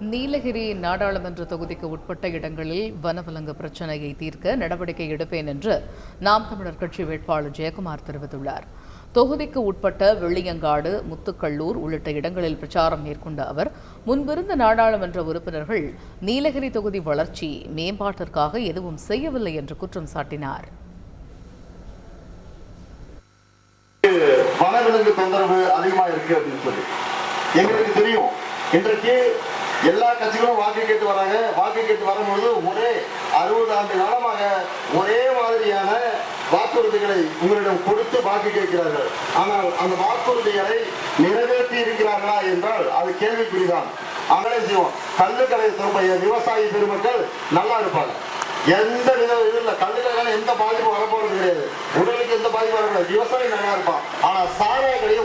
நீலகிரி நாடாளுமன்ற தொகுதிக்கு உட்பட்ட இடங்களில் வனவிலங்கு பிரச்சினையை தீர்க்க நடவடிக்கை எடுப்பேன் என்று நாம் தமிழர் கட்சி வேட்பாளர் ஜெயக்குமார் தெரிவித்துள்ளார். தொகுதிக்கு உட்பட்ட வெள்ளியங்காடு முத்துக்கல்லூர் உள்ளிட்ட இடங்களில் பிரச்சாரம் மேற்கொண்ட அவர் முன்பிருந்த நாடாளுமன்ற உறுப்பினர்கள் நீலகிரி தொகுதி வளர்ச்சி மேம்பாட்டிற்காக எதுவும் செய்யவில்லை என்று குற்றம் சாட்டினார். வனவிலங்கு தொந்தரவு அதிகமாக இருக்கு அப்படின்னு சொல்லி. எங்களுக்கு தெரியும். இன்றைக்கு எல்லா கட்சிகளும் வாக்கு கேட்டு வராங்க. வாக்கு கேட்டு வரும்பொழுது ஒரே அறுபது ஆண்டு காலமாக ஒரே மாதிரியான வாக்குறுதிகளை உங்களிடம் கொடுத்து வாக்கு கேட்கிறார்கள். ஆனால் அந்த வாக்குறுதிகளை நிறைவேற்றி இருக்கிறார்களா என்றால் அது கேள்விக்குறிதான். அவங்களே செய்வோம் கல்லுக்கடை திரும்பிய விவசாயி பெருமக்கள் நல்லா இருப்பாங்க. எந்த வித இது இல்லை. கல்லுக்கடையால எந்த பாதிப்பும் வரப்போறது கிடையாது. உடலுக்கு எந்த பாதிப்பும் வரக்கூடாது. விவசாயி நல்லா இருப்பான். ஆனா சாராய கடையை